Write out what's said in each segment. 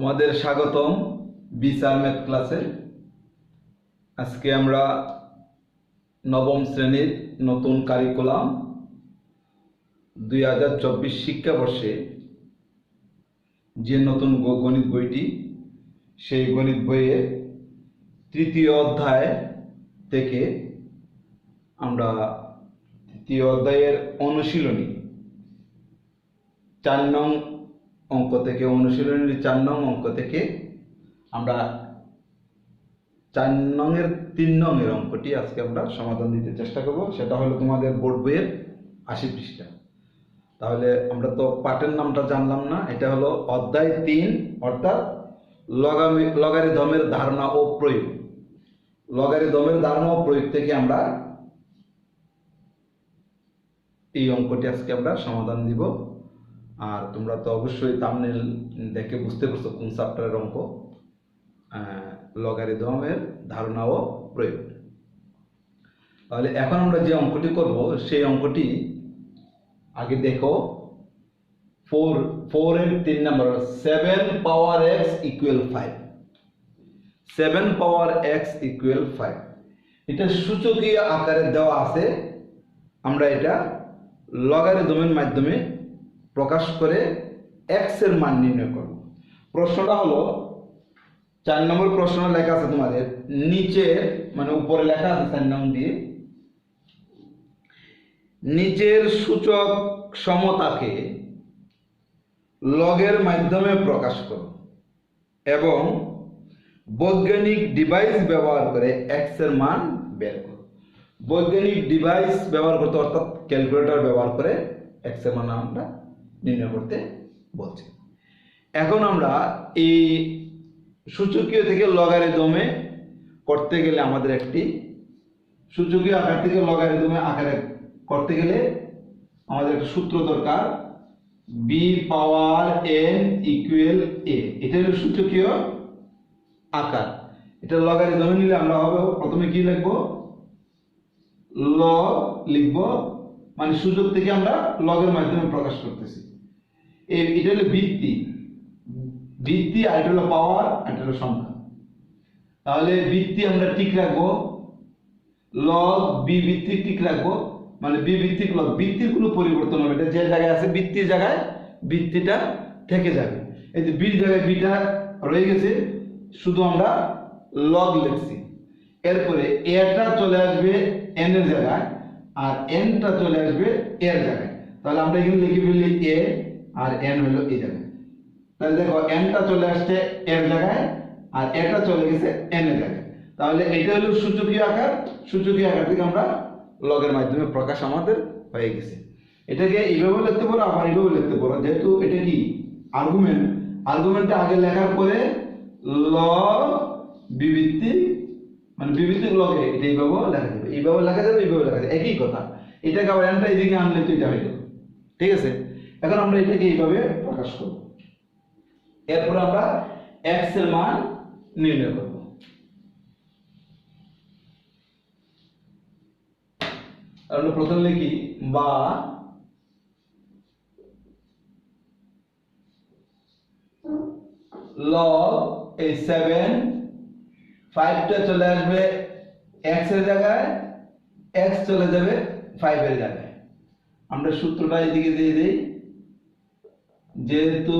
তোমাদের স্বাগতম বিচার ম্যাথ ক্লাসে। আজকে আমরা নবম শ্রেণির নতুন কারিকুলাম দুই হাজার চব্বিশ শিক্ষাবর্ষে যে নতুন গণিত বইটি, সেই গণিত বইয়ের তৃতীয় অধ্যায় থেকে আমরা তৃতীয় অধ্যায়ের অনুশীলনী চার নং অঙ্ক থেকে অনুশীলনীর চার নং অঙ্ক থেকে আমরা চার নংয়ের তিন নংয়ের অঙ্কটি আজকে আমরা সমাধান দিতে চেষ্টা করব। সেটা হলো তোমাদের বোর্ড বইয়ের আশি পৃষ্ঠা। তাহলে আমরা তো পাটের নামটা জানলাম না, এটা হলো অধ্যায় তিন, অর্থাৎ লগামি লগারিদমের ধারণা ও প্রয়োগ। লগারি লগারিদমের ধারণা ও প্রয়োগ থেকে আমরা এই অঙ্কটি আজকে আমরা সমাধান দিব। আর তোমরা তো অবশ্যই তামনেল দেখে বুঝতে পারছ কোন চ্যাপ্টারের অঙ্ক লগারিদমের ধারণা ও প্রয়োগ। তাহলে এখন আমরা যে অঙ্কটি করব, সেই অঙ্কটি আগে দেখো। ফোর ফোর এর তিন নম্বর seven power X equal five seven power X equal five এটা সূচকীয় আকারে দেওয়া আছে। আমরা এটা লগারিদমের মাধ্যমে প্রকাশ করে এক্সের মান নির্ণয় করব। প্রশ্নটা হলো, চার নম্বর প্রশ্ন লেখা আছে তোমাদের, নিচে মানে উপরে লেখা আছে চার নং দিয়ে। নিচের সূচক সমতাকে লগের মাধ্যমে প্রকাশ করো এবং বৈজ্ঞানিক ডিভাইস ব্যবহার করে এক্সের মান বের করো। বৈজ্ঞানিক ডিভাইস ব্যবহার করতে অর্থাৎ ক্যালকুলেটর ব্যবহার করে এক্সের মান আমরা নির্ণয় করতে বলছি। এখন আমরা এই সূচকীয় থেকে লগারে দমে করতে গেলে আমাদের একটি সূচকীয় আকার থেকে লগারে দমে আকারে করতে গেলে আমাদের একটা সূত্র দরকার। B power N equal A এটা হলো সূচকীয় আকার। এটা লগারে দমে নিলে আমরা হবে, প্রথমে কি লিখব? লগ লিখব। মানে সূচক থেকে আমরা লগের মাধ্যমে প্রকাশ করতেছি। এটা হলো ভিত্তি। ভিত্তি আর এটা হলো পাওয়ার আর এটা হলো সংখ্যা। তাহলে ভিত্তি আমরা ঠিক রাখব। লগ বি ভিত্তিক ঠিক রাখব। মানে বি ভিত্তিক লগ ভিত্তির কোনো পরিবর্তন হবে এটা যে জায়গায় আছে, ভিত্তির জায়গায় ভিত্তিটা থেকে যাবে। এই যে বির জায়গায় বিটা রয়ে গেছে, শুধু আমরা লগ লিখছি। এরপরে এটা চলে আসবে এন এর জায়গায়, আর এনটা চলে আসবে এর জায়গায়। তাহলে আমরা এখানে লিখে ফেললি এ আর এন হলো এই জায়গায়। তাহলে দেখো এনটা চলে আসছে এর জায়গায়, আর এটা চলে গেছে এন এর জায়গায়। তাহলে এটা হলো সূচকীয় আকার। সূচকীয় আকার থেকে আমরা লগের মাধ্যমে প্রকাশ আমাদের হয়ে গেছে। এটাকে এইভাবে লিখতে পারো, আবার এইভাবে লিখতে পারো। যেহেতু এটা কি? আর্গুমেন্ট আর্গুমেন্টটা আগে লেখার পরে ল বিবৃতি মানে বিবৃতিক লগে এটা এইভাবে লেখা যাবে। এইভাবে লেখা যাবে, এইভাবে লেখা যাবে। একই কথা। এটাকে আবার এনটা এদিকে আনলে তো এটা হয়ে গেল ঠিক আছে? এখন আমরা এটাকে এইভাবে প্রকাশ করব। এরপর আমরা এক্সের মান নির্ণয় করব। আমরা প্রথম লিখি বা লগ এই সেভেন ফাইভটা চলে আসবে এক্সের জায়গায় এক্স চলে যাবে ফাইভ এর জায়গায়। আমরা সূত্রটা এদিকে দিয়ে দিই। যেহেতু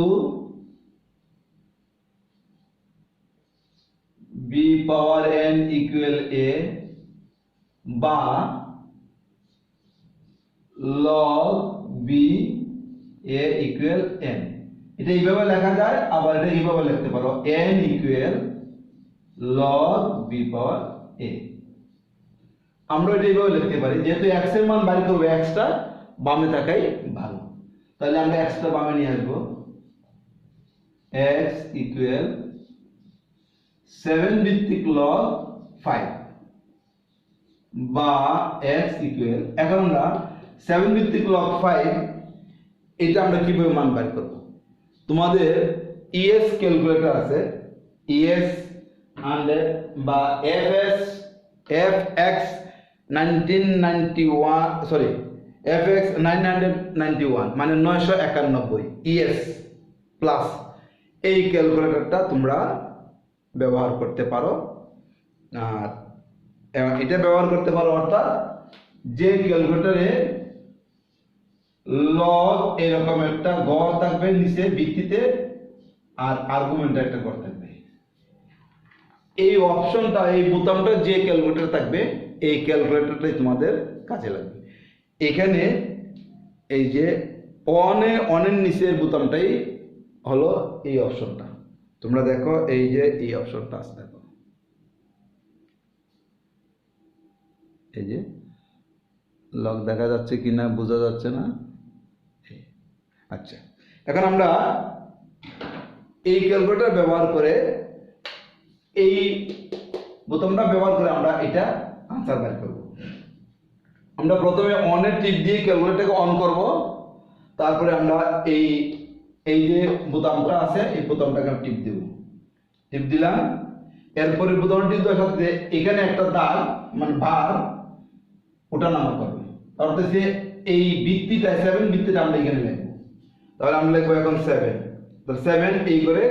B power N equal A বা log B A equal N এটা এইভাবে লেখা যায়, আবার এটা এইভাবে লিখতে পারো। N equal log B power A আমরা এটা এইভাবে লিখতে পারি। যেহেতু এক্সের মান বাইর করব এক্সটা বামে থাকাই ভালো। তাহলে আমরা এক্সটা বামে নিয়ে আসব। এক্স ইকুয়াল সেভেন ভিত্তিক লগ ফাইভ বা এক্স ইকুয়াল এখন আমরা সেভেন ভিত্তিক লগ ফাইভ এটা আমরা কীভাবে মান বের করব? তোমাদের ইএস ক্যালকুলেটর আছে। ইএস হান্ড্রেড বা F S F X nineteen ninety one sorry F X nine ninety one মানে নয়শো একানব্বই ইএস প্লাস এই ক্যালকুলেটরটা তোমরা ব্যবহার করতে পারো। আর এটা ব্যবহার করতে পারো, অর্থাৎ যে ক্যালকুলেটরে লগ এরকম একটা গড় থাকবে নিচে আর আর্গুমেন্ট একটা গড় থাকবে। এই অপশনটা এই বোতামটা যে ক্যালকুলেটর থাকবে, এই ক্যালকুলেটরটাই তোমাদের কাজে লাগবে। এখানে এই যে অনে, অনের নিচের বোতামটাই হলো এই অপশনটা। তোমরা দেখো এই যে এই অপশনটা আছে, দেখো। এই যে লক দেখা যাচ্ছে কি না বোঝা যাচ্ছে না। আচ্ছা। এখন আমরা এই ক্যালকুলেটার ব্যবহার করে এই বোতামটা ব্যবহার করে আমরা এটা আনসার বের আমরা প্রথমে অনের টিপ দিয়ে ক্যালকুলেটরকে অন করব। তারপরে আমরা এই এই যে বোতামটা আছে, এই বোতামটাকে টিপ দেব। টিপ দিলাম। এরপরে বোতাম টিপ দেওয়ার সাথে এখানে একটা দাগ মানে ভার, ওটা নামা করবে। অর্থাৎ যে এই বৃত্তিটা সেভেন বৃত্তিটা আমরা এখানে লিখব। তাহলে আমরা লিখব এখন সেভেন তো সেভেন এই করে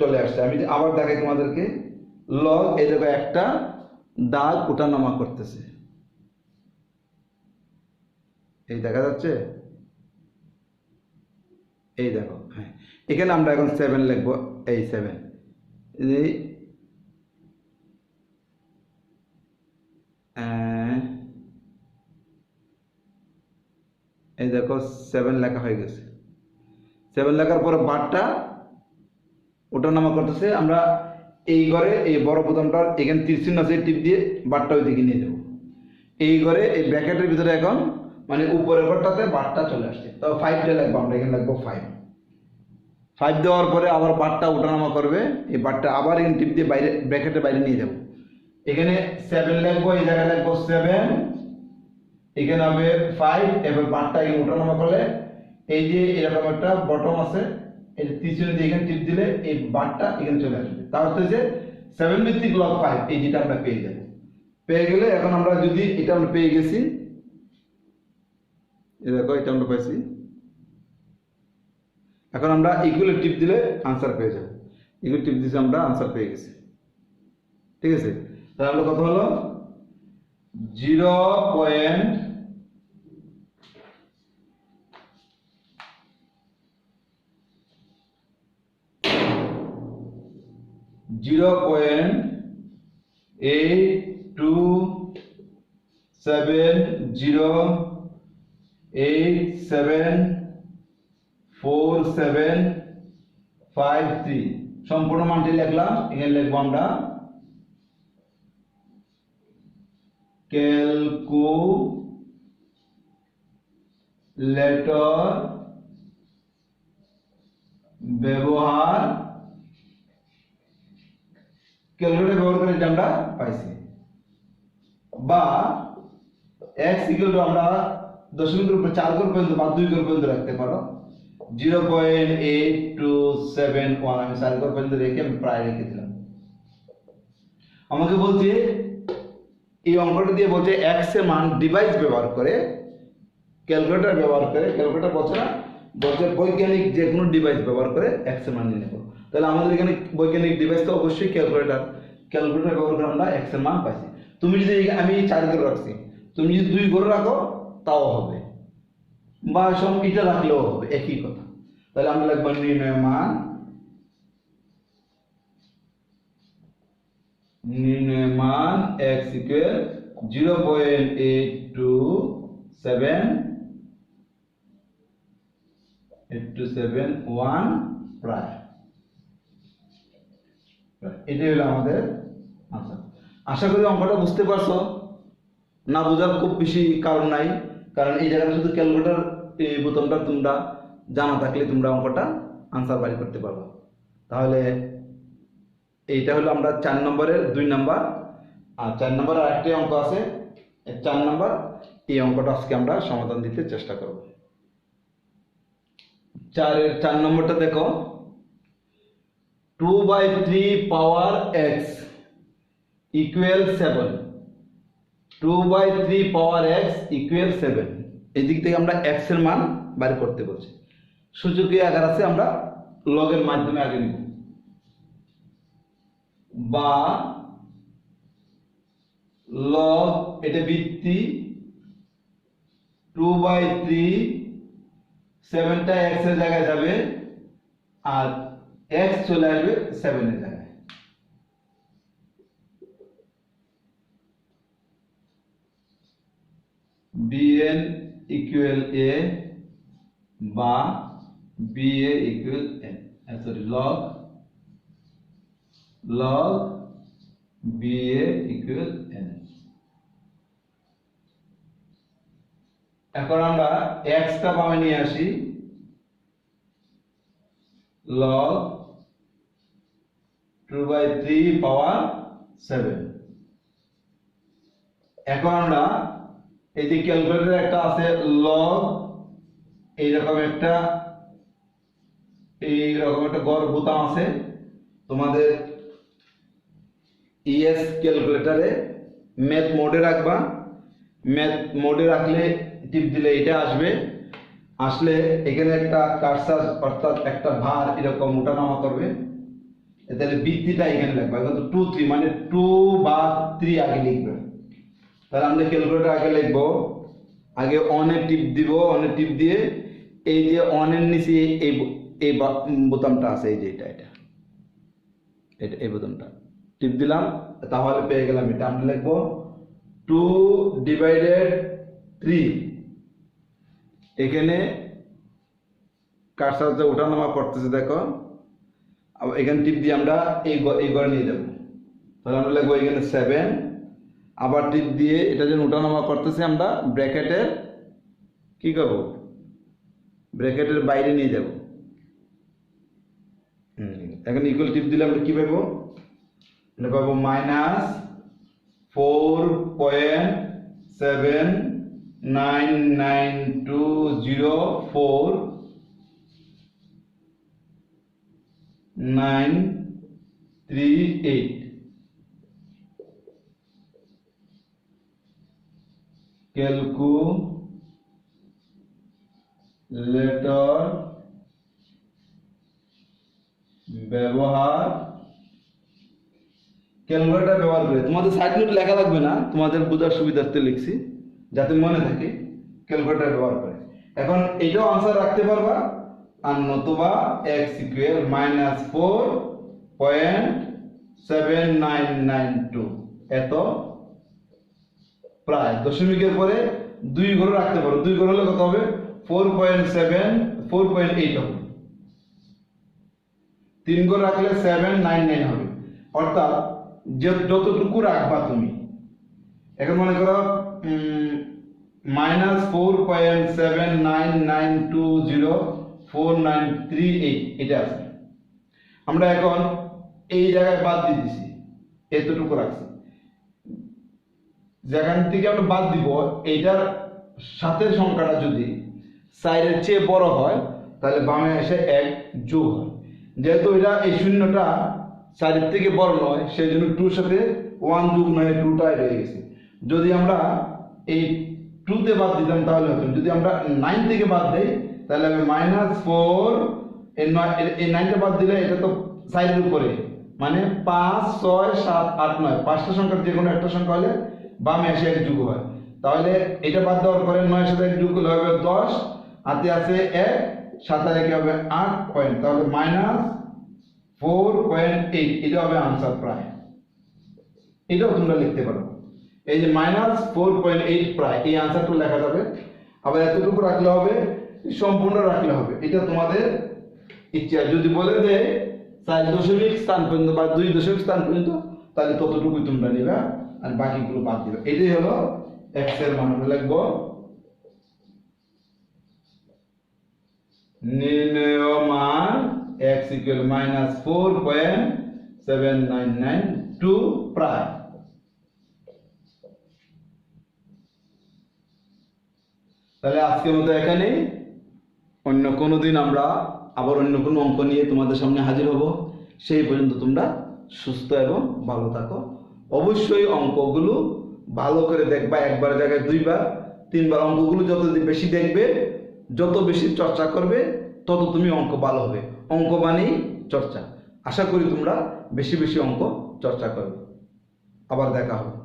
চলে আসছে। আমি আবার দেখাই তোমাদেরকে। লগ এই দেখো একটা দাগ, ওটা নামা করতেছে। এই দেখা যাচ্ছে? এই দেখো হ্যাঁ। এখানে আমরা এখন সেভেন লিখব, এই সেভেন এই এই দেখো সেভেন লেখা হয়ে গেছে। সেভেন লেখার পরে বারটা ওটা নামা করতেছে, আমরা এই ঘরে এই বড় বোতামটার এখানে তীরচিহ্ন আছে টিপ দিয়ে বারটা ওই দিকে নিয়ে যাব। এই ঘরে এই ব্র্যাকেটের ভিতরে এখন মানে উপরের ঘরটাতে বারটা চলে আসছে। তো ফাইভটা লাগবো, আমরা এখানে লাগবো ফাইভ ফাইভ দেওয়ার পরে আবার বারটা ওঠানামা করবে, এই বারটা আবার এখানে টিপ দিয়ে বাইরে ব্র্যাকেটের বাইরে নিয়ে যাব। এখানে সেভেন লাগবো, এই জায়গায় লাগবো সেভেন এখানে হবে ফাইভ এবার বারটা এখানে ওঠানামা করলে, এই যে এরকম একটা বটম আছে যে তিনশো দিয়ে এখানে টিপ দিলে এই বারটা এখানে চলে আসবে। তার হচ্ছে যে সেভেন ভিত্তিক লগ ফাইভ এই যেটা আমরা পেয়ে যাব। পেয়ে গেলে এখন আমরা যদি এটা আমরা পেয়ে গেছি দেখো, এটা আমরা পাইছি। এখন আমরা ইকুয়াল টিপ দিলে আনসার পেয়ে যাব। ইকুয়াল টিপ দিলে আমরা আনসার পেয়ে গেছি। ঠিক আছে? তাহলে আমরা কত হলো? Zero point zero point eight two seven zero eight seven four seven five three সম্পূর্ণ মানটি লিখলাম, এখানে লিখব আমরা। ক্যালকুলেটর ব্যবহার ক্যালকুলেটর ব্যবহার করে এটা আমরা পাইছি। বা এক্স ইকুয়াল আমরা দশমিকের উপরে চার ঘর পর্যন্ত বা দুই ঘর পর্যন্ত রাখতে পারো। Zero point eight two seven one আমি চার ঘর পর্যন্ত রেখে আমি প্রায় রেখে দিলাম। আমাকে বলছে, এই অঙ্কটা দিয়ে বলছে এক্সের মান ডিভাইস ব্যবহার করে ক্যালকুলেটর ব্যবহার করে ক্যালকুলেটর বলছে না, বলছে বৈজ্ঞানিক যে কোনো ডিভাইস ব্যবহার করে এক্সের মান নির্ণয় করো তাহলে আমাদের এখানে বৈজ্ঞানিক ডিভাইস তো অবশ্যই ক্যালকুলেটর ক্যালকুলেটর ব্যবহার করে আমরা এক্সের মান পাইছি। তুমি যদি আমি চার ঘরে রাখছি, তুমি যদি দুই ঘরে রাখো তাও হবে। বা এটা রাখলেও হবে, একই কথা। তাহলে আমরা লিখব নির্ণয় মান নির্ণয় মান X equal zero point eight two seven eight two seven one প্রায় এটাই হলো আমাদের আনসার আশা করি অঙ্কটা বুঝতে পারছ। না বোঝার খুব বেশি কারণ নাই। কারণ এই জায়গাটা শুধু ক্যালকুলেটর এই বোতামটা তোমরা জানা থাকলে তোমরা অঙ্কটা আনসার বাড়ি করতে পারবে। তাহলে এইটা হলো আমরা চার নম্বরের দুই নাম্বার। আর চার নম্বরের আরেকটি অঙ্ক আছে। চার নম্বর, এই অঙ্কটা আজকে আমরা সমাধান দিতে চেষ্টা করব। চারের, চার নম্বরটা দেখো। Two by three power X equal seven two by three power X equal seven এই দিক থেকে আমরা এক্সের মান বাইর করতে বলছি। সূচকীয় আকার আছে আমরা লগের মাধ্যমে আগে নিব। বা লগ এটা বৃত্তি টু বাই থ্রি সেভেনটা এক্সের জায়গায় যাবে আর এক্স চলে আসবে সেভেনের জায়গায়। বিএন ইকুয়াল এ বা B A equal N sorry log log B A equal N এখন আমরা এক্স টা বামে নিয়ে আসি। Log two by three power seven এখন আমরা এই যে ক্যালকুলেটর একটা আছে লগ, এইরকম একটা এইরকম একটা গড় বোতাম আছে। তোমাদের ইএস ক্যালকুলেটরে ম্যাথ মোডে রাখবা। ম্যাথ মোডে রাখলে টিপ দিলে এটা আসবে। আসলে এখানে একটা কারসার অর্থাৎ একটা ভার এরকম ওঠানামা করবে। তাহলে বৃত্তিটা এখানে লিখবা টু থ্রি মানে টু বা থ্রি আগে লিখবে। তাহলে আমরা ক্যালকুলেটর আগে লিখব? আগে অনে টিপ দিব অনে টিপ দিয়ে এই যে অনের নিচে এই এই বোতামটা আছে, এই যে এটা এটা। এটা, এই বোতামটা। টিপ দিলাম, তাহলে পেয়ে গেলাম এটা। আমরা লিখব টু ডিভাইডেড থ্রি এখানে সাথে ওঠানামা করতেছে, দেখো। এখানে টিপ দিয়ে আমরা এই এই ঘরে নিয়ে যাব। তাহলে আমরা লিখব এখানে সেভেন আবার টিপ দিয়ে এটা যেন ওঠানামা করতেছি আমরা, ব্র্যাকেটের, কি করব? ব্র্যাকেটের বাইরে নিয়ে যাব। এখন ইকুয়াল টিপ দিলে আমরা কি পাবো? এটা পাবো minus four point seven nine nine two zero four nine three eight calculator ব্যবহার। ক্যালকুলেটর ব্যবহার করে। তোমাদের সাইড নোট লেখা লাগবে না, তোমাদের বোঝার সুবিধার্থে লিখছি, যাতে মনে থাকে ক্যালকুলেটর ব্যবহার করে। এখন এটাও আনসার রাখতে পারবা, আর নতুবা X equal minus four point seven nine nine two এত প্রায় দশমিকের পরে দুই ঘর রাখতে পারো। দুই ঘর হলে কত হবে? Four point seven four point eight হবে। তিন ঘর রাখলে সেভেন নাইন নাইন হবে। অর্থাৎ যে যতটুকু রাখবা তুমি। এখন মনে করো minus four point seven nine nine two zero four nine three eight এটা আছে। আমরা এখন এই জায়গায় বাদ দিয়ে দিছি। এতটুকু রাখছি। যেখান থেকে আমরা বাদ দিব, এইটার সাথে সংখ্যাটা যদি সাইডের চেয়ে বড় হয়, তাহলে বামে এসে এক যোগ হয়। যেহেতু এটা এই শূন্যটা সাইডের থেকে বড় নয় সেই জন্য টুর সাথে ওয়ান যোগ নয় টুটাই রয়ে গেছে। যদি আমরা এই টুতে বাদ দিতাম, তাহলে হতো যদি আমরা নাইন থেকে বাদ দেই, তাহলে হবে মাইনাস ফোর এই নাইনটা বাদ দিলে এটা তো সাইডের উপরে। মানে পাঁচ, ছয়, সাত, আট, নয়। পাঁচটা সংখ্যার যে কোনো একটা সংখ্যা হলে বামে এসে এক যুগ হয়। তাহলে এটা বাদ দেওয়ার পরে নয় সাথে যুগ হবে দশ হাতে আছে এক, সাত আর হবে আট পয়েন্ট তাহলে মাইনাস ফোর পয়েন্ট এইট এটা হবে আনসার প্রায়। এটাও তোমরা লিখতে পারো। এই যে মাইনাস ফোর পয়েন্ট এইট প্রায়, এই আনসারটা লেখা যাবে। আবার এতটুকু রাখলে হবে, সম্পূর্ণ রাখলে হবে। এটা তোমাদের ইচ্ছা। যদি বলে যে চার দশমিক স্থান পর্যন্ত বা দুই দশমিক স্থান পর্যন্ত, তাহলে ততটুকুই তোমরা নিবে। আর বাকিগুলো বাদ দিবে এটাই হলো এক্সের মান। আমরা লিখব নির্ণয় মান X equal minus four point seven nine nine two প্রায় তাহলে আজকের মতো এখানেই। অন্য কোনো দিন আমরা আবার অন্য কোনো অঙ্ক নিয়ে তোমাদের সামনে হাজির হব। সেই পর্যন্ত তোমরা সুস্থ এবং ভালো থাকো। অবশ্যই অঙ্কগুলো ভালো করে দেখবা, একবার জায়গায় দুইবার, তিনবার অঙ্কগুলো যত বেশি দেখবে, যত বেশি চর্চা করবে, তত তুমি অঙ্ক ভালো হবে। অঙ্ক মানেই চর্চা। আশা করি তোমরা বেশি বেশি অঙ্ক চর্চা করবে। আবার দেখা হবে।